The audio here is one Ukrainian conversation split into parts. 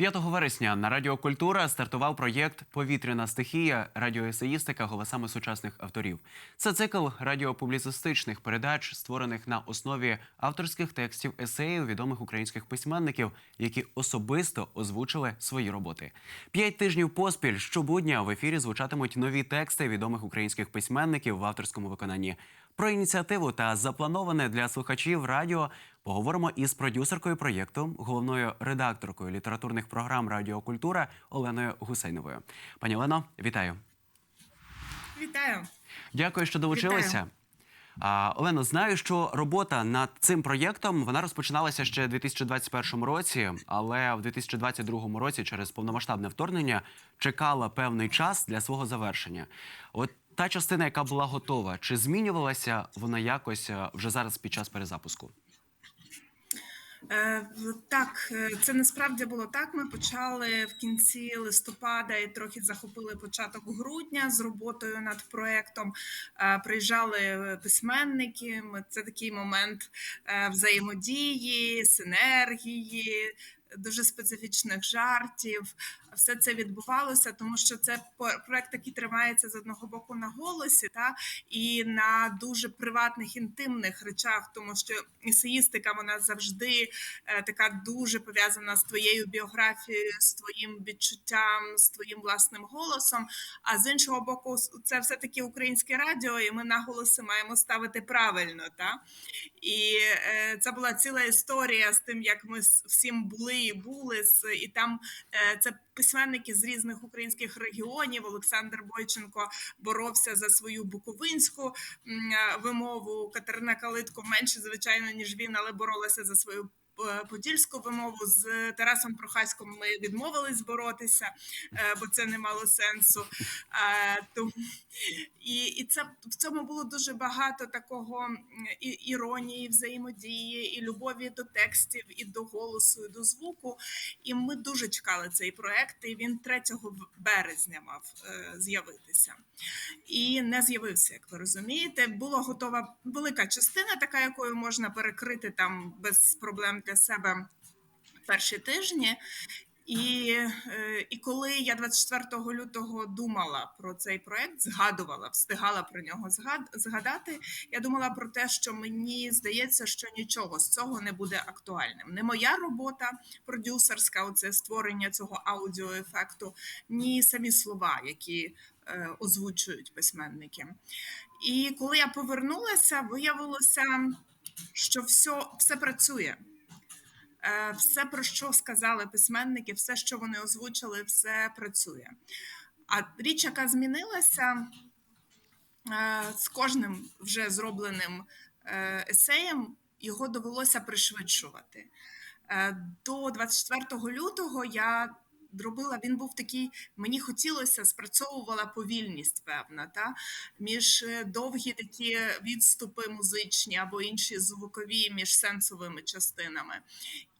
5 вересня на Радіо Культура стартував проєкт Повітряна стихія радіоесеїстика голосами сучасних авторів. Це цикл радіопубліцистичних передач, створених на основі авторських текстів есеїв відомих українських письменників, які особисто озвучили свої роботи. П'ять тижнів поспіль щобудня в ефірі звучатимуть нові тексти відомих українських письменників в авторському виконанні. Про ініціативу та заплановане для слухачів радіо поговоримо із продюсеркою проєкту, головною редакторкою літературних програм Радіо Культура Оленою Гусейновою. Пані Олено, вітаю. Вітаю. Дякую, що долучилися. Вітаю. Олено, знаю, що робота над цим проєктом вона розпочиналася ще у 2021 році, але в 2022 році, через повномасштабне вторгнення, чекала певний час для свого завершення. От та частина, яка була готова, чи змінювалася вона якось е, вже зараз під час перезапуску? Е, Так, е, це насправді було так. Ми почали в кінці листопада і трохи захопили початок грудня з роботою над проектом. Приїжджали письменники. Це такий момент взаємодії, синергії. Дуже специфічних жартів, все це відбувалося, тому що це проект, який тримається з одного боку на голосі, та і на дуже приватних інтимних речах, тому що есеїстика вона завжди е, така дуже пов'язана з твоєю біографією, з твоїм відчуттям, з твоїм власним голосом. А з іншого боку, це все таки українське радіо, і ми наголоси маємо ставити правильно. Та? І е, це була ціла історія з тим, як ми всім були і були. з- І там е, це письменники з різних українських регіонів. Олександр Бойченко боровся за свою буковинську вимову. Катерина Калитко менше, звичайно, ніж він, але боролася за свою. Е, Подільську вимову з Тарасом Прохаськом ми відмовились боротися, е, бо це не мало сенсу. Е, і, і це в цьому було дуже багато такого і, іронії, взаємодії, і любові до текстів, і до голосу, і до звуку. І ми дуже чекали цей проект. І він 3 березня мав з'явитися. І не з'явився, як ви розумієте. Була готова велика частина, така якою можна перекрити там без проблем для себе перші тижні. І, е, і коли я 24 лютого думала про цей проект, згадувала, встигала про нього згад- згадати. Я думала про те, що мені здається, що нічого з цього не буде актуальним. Не моя робота продюсерська, оце створення цього аудіоефекту, ні самі слова, які е, озвучують письменники. І коли я повернулася, виявилося, що все, все працює. Е, Все, про що сказали письменники, все, що вони озвучили, все працює. А річ, яка змінилася е, з кожним вже зробленим е, есеєм, його довелося пришвидшувати. До 24 лютого я робила, він був такий, мені хотілося, спрацьовувала повільність, певна, та? між е, довгі такі відступи музичні або інші звукові між сенсовими частинами.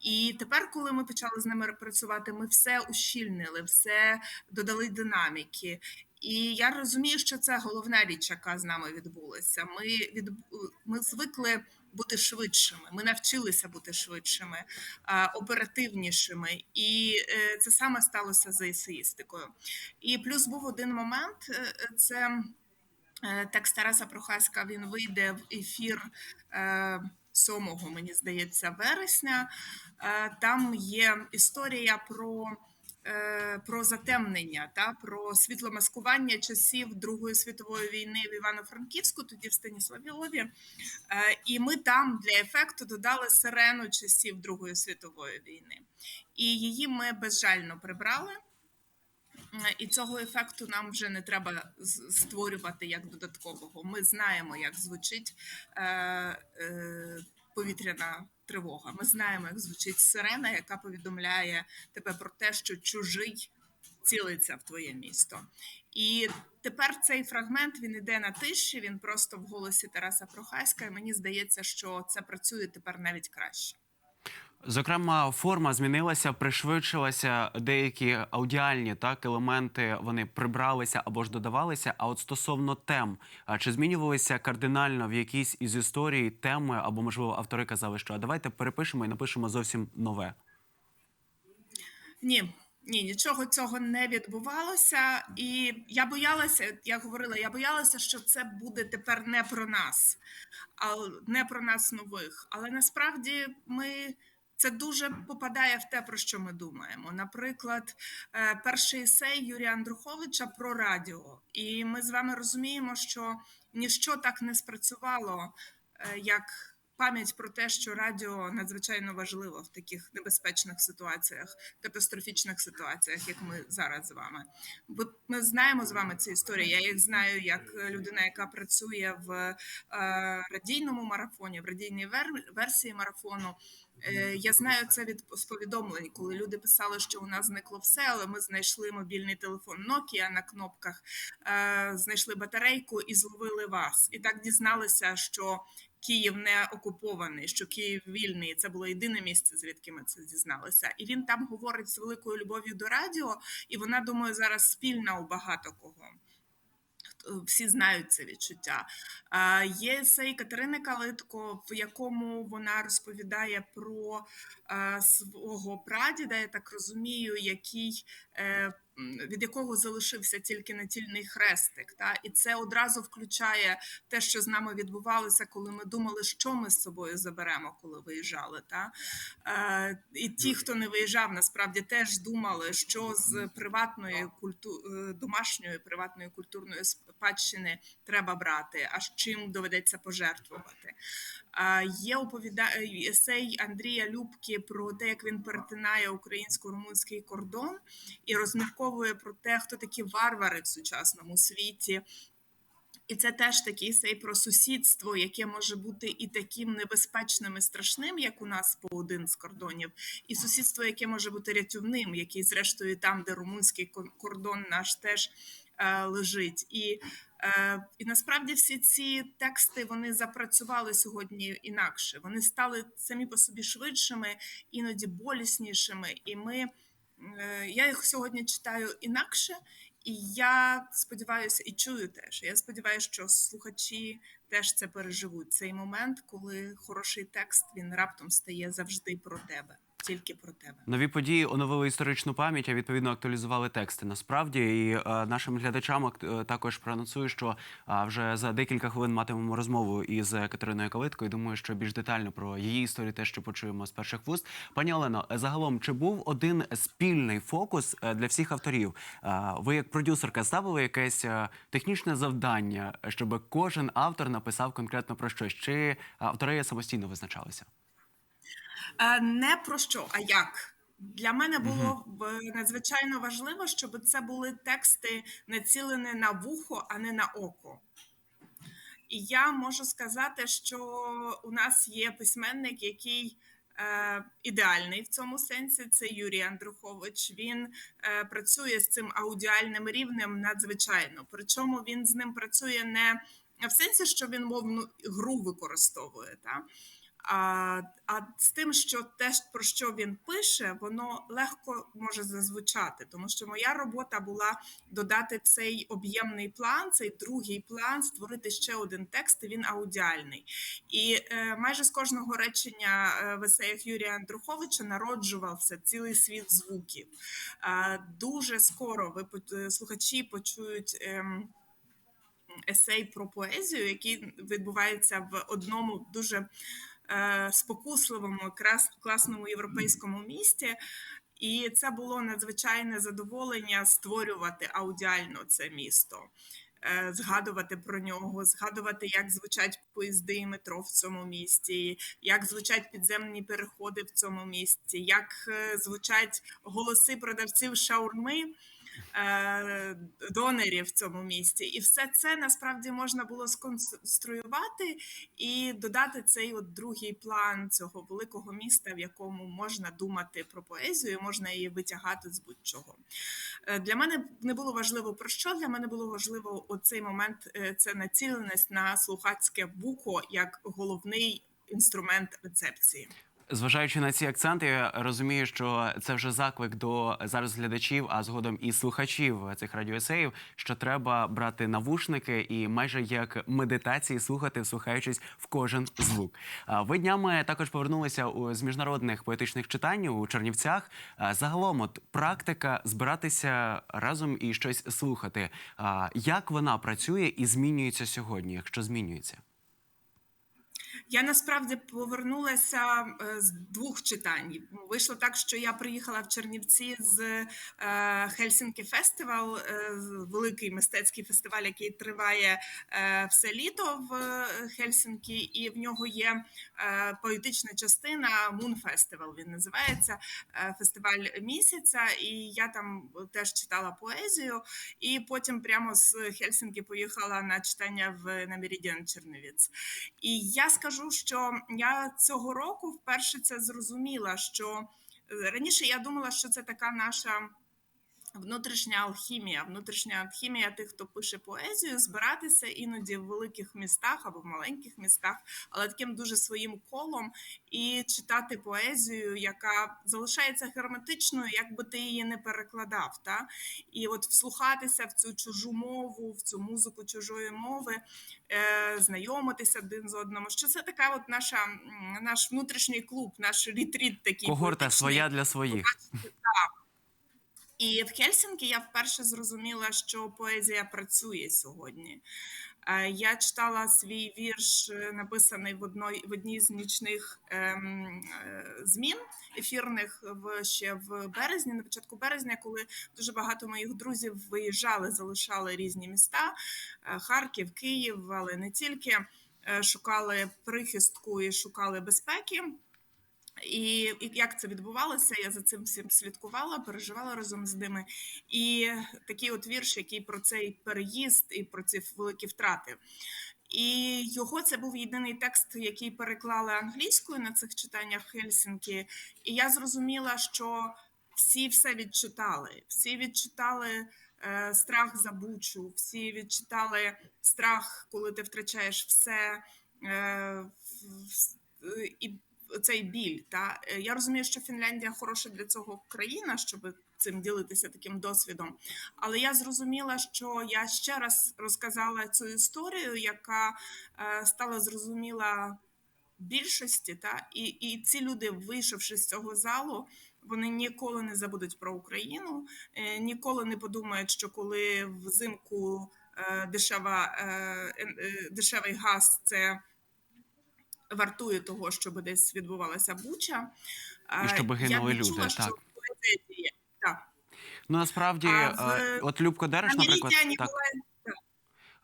І тепер, коли ми почали з ними працювати, ми все ущільнили, все додали динаміки. І я розумію, що це головна річ, яка з нами відбулася. Ми від ми звикли бути швидшими. Ми навчилися бути швидшими, оперативнішими, і е, це саме сталося за есеїстикою. І плюс був один момент: е, це е, текст Тараса Прохаська. Він вийде в ефір. е, 7, мені здається, вересня. Там є історія про, про затемнення, та, про світломаскування часів Другої світової війни в Івано-Франківську, тоді в Станіславі. Е, І ми там для ефекту додали сирену часів Другої світової війни. І її ми безжально прибрали. Е, І цього ефекту нам вже не треба створювати як додаткового. Ми знаємо, як звучить е, е, повітряна тривога. Ми знаємо, як звучить сирена, яка повідомляє тебе про те, що чужий цілиться в твоє місто. І тепер цей фрагмент він іде на тиші, він просто в голосі Тараса Прохаська. І мені здається, що це працює тепер навіть краще. Зокрема, форма змінилася, пришвидшилася. Деякі аудіальні так елементи вони прибралися або ж додавалися. А от стосовно тем, а чи змінювалися кардинально в якійсь із історій теми, або можливо автори казали, що а давайте перепишемо і напишемо зовсім нове. Ні, ні, нічого цього не відбувалося. І я боялася, я говорила, я боялася, що це буде тепер не про нас, а не про нас нових. Але насправді ми. Це дуже попадає в те, про що ми думаємо. Наприклад, е, перший есей Юрія Андруховича про радіо. І ми з вами розуміємо, що ніщо так не спрацювало, е, як пам'ять про те, що радіо надзвичайно важливо в таких небезпечних ситуаціях, катастрофічних ситуаціях, як ми зараз з вами. Бо ми знаємо з вами ці історії. Я їх знаю як людина, яка працює в е, радійному марафоні, в радійній вер- версії марафону. Е, Я знаю це від повідомлень, коли люди писали, що у нас зникло все, але ми знайшли мобільний телефон Nokia на кнопках, е, знайшли батарейку і зловили вас. І так дізналися, що Київ не окупований, що Київ вільний. Це було єдине місце, звідки ми це дізналися. І він там говорить з великою любов'ю до радіо, і вона, думаю, зараз спільна у багато кого. Всі знають це відчуття. Є есей Катерини Калитко, в якому вона розповідає про свого прадіда, я так розумію, який е, від якого залишився тільки натільний хрестик. Та? І це одразу включає те, що з нами відбувалося, коли ми думали, що ми з собою заберемо, коли виїжджали. Та? Е, І ті, хто не виїжджав, насправді теж думали, що з приватної культу... е, домашньої приватної культурної спадщини треба брати, а з чим доведеться пожертвувати. Є оповіда... есей Андрія Любки про те, як він перетинає українсько-румунський кордон і розмірковує про те, хто такі варвари в сучасному світі. І це теж такий сей про сусідство, яке може бути і таким небезпечним і страшним, як у нас по один з кордонів, і сусідство, яке може бути рятівним, який, зрештою, там, де румунський кор- кордон наш теж е, лежить. І, е, і насправді всі ці тексти вони запрацювали сьогодні інакше. Вони стали самі по собі швидшими, іноді боліснішими. І ми е, я їх сьогодні читаю інакше. І я сподіваюся, і чую теж. Я сподіваюся, що слухачі теж це переживуть. Цей момент, коли хороший текст він раптом стає завжди про тебе, тільки про тебе. Нові події оновили історичну пам'ять, а відповідно актуалізували тексти. Насправді, і е, нашим глядачам е, також проанонсую, що е, вже за декілька хвилин матимемо розмову із Катериною Калиткою. Думаю, що більш детально про її історію теж що почуємо з перших вуст. Пані Олено, е, загалом чи був один спільний фокус е, для всіх авторів? Е, Ви як продюсерка ставили якесь технічне завдання, щоб кожен автор написав конкретно про щось? Чи автори самостійно визначалися? Е, Не про що, а як. Для мене було в- надзвичайно важливо, щоб це були тексти націлені на вухо, а не на око. І я можу сказати, що у нас є письменник, який е, ідеальний в цьому сенсі. Це Юрій Андрухович. Він е, працює з цим аудіальним рівнем надзвичайно. Причому він з ним працює не в сенсі, що він мовну гру використовує. Та? А, а з тим, що те, про що він пише, воно легко може зазвучати, тому що моя робота була додати цей об'ємний план, цей другий план, створити ще один текст. Він аудіальний. І е, майже з кожного речення е, в есеях Юрія Андруховича народжувався цілий світ звуків. Е, дуже скоро ви е, слухачі почують. ем, Есей про поезію, який відбувається в одному дуже е, спокусливому, крас, класному європейському місті. І це було надзвичайне задоволення створювати аудіально це місто, е, згадувати про нього, згадувати, як звучать поїзди і метро в цьому місті, як звучать підземні переходи в цьому місті, як е, звучать голоси продавців шаурми. Е, Донерів в цьому місті, і все це насправді можна було сконструювати і додати цей от другий план цього великого міста, в якому можна думати про поезію, можна її витягати з будь-чого. Е, Для мене не було важливо про що. Для мене було важливо оцей момент е, це націленість на слухацьке вухо як головний інструмент рецепції. Зважаючи на ці акценти, я розумію, що це вже заклик до зараз глядачів, а згодом і слухачів цих радіоесеїв, що треба брати навушники і майже як медитації слухати, вслухаючись в кожен звук. Ви днями також повернулися з міжнародних поетичних читань у Чернівцях. Загалом, от практика збиратися разом і щось слухати. Як вона працює і змінюється сьогодні, якщо змінюється? Я насправді повернулася е, з двох читань. Вийшло так, що я приїхала в Чернівці з е, Хельсінкі Фестивал, е, великий мистецький фестиваль, який триває все літо в Хельсінкі, і в нього є поетична частина Moon Festival, Він називається фестиваль місяця. І я там теж читала поезію. І потім прямо з Хельсінкі поїхала на читання в на Меридіан Чернівець. І я скажу, що я цього року вперше це зрозуміла, що е, раніше я думала, що це така наша. Внутрішня алхімія, внутрішня алхімія тих, хто пише поезію, збиратися іноді в великих містах або в маленьких містах, але таким дуже своїм колом і читати поезію, яка залишається герметичною, як би ти її не перекладав. Та? І от вслухатися в цю чужу мову, в цю музику чужої мови, е, знайомитися один з одним. Що це така от наша наш внутрішній клуб, наш ретріт такий Когорта своя для своїх. І в Хельсінкі я вперше зрозуміла, що поезія працює сьогодні. Е, Я читала свій вірш, е, написаний в одній, в одній з нічних ем, е, змін ефірних в ще в березні, на початку березня, коли дуже багато моїх друзів виїжджали, залишали різні міста: Харків, Київ, але не тільки шукали прихистку і шукали безпеки. І, і як це відбувалося, я за цим всім слідкувала, переживала разом з ними. І такий от вірш, який про цей переїзд і про ці великі втрати. І його це був єдиний текст, який переклали англійською на цих читаннях Хельсінкі. І я зрозуміла, що всі все відчитали. Всі відчитали е, страх за бучу, всі відчитали страх, коли ти втрачаєш все. Е, і цей біль. Та Е, я розумію, що Фінляндія хороша для цього країна, щоб цим ділитися таким досвідом. Але я зрозуміла, що я ще раз розказала цю історію, яка е, стала зрозуміла більшості. Та і, і ці люди, вийшовши з цього залу. Вони ніколи не забудуть про Україну, е, ніколи не подумають, що коли взимку дешева, дешевий газ це вартує того, щоб десь відбувалася буча. І щоб Е, гинули люди, Чула, так. Що. Так. Ну насправді, А в- е, от Любко Дереш, наприклад, так. була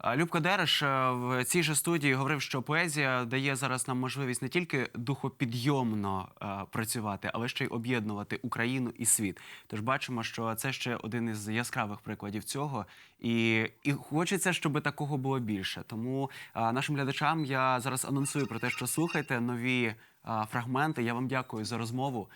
А, Любко Дереш е, в цій же студії говорив, що поезія дає зараз нам можливість не тільки духопідйомно е, працювати, але ще й об'єднувати Україну і світ. Тож бачимо, що це ще один із яскравих прикладів цього. І, і хочеться, щоб такого було більше. Тому е, нашим глядачам я зараз анонсую про те, що слухайте нові. Фрагменти. Я вам дякую за розмову.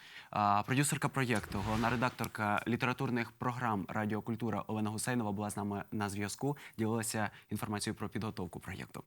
Продюсерка проєкту, головна редакторка літературних програм Радіокультура Олена Гусейнова була з нами на зв'язку. Ділилася інформацією про підготовку проєкту.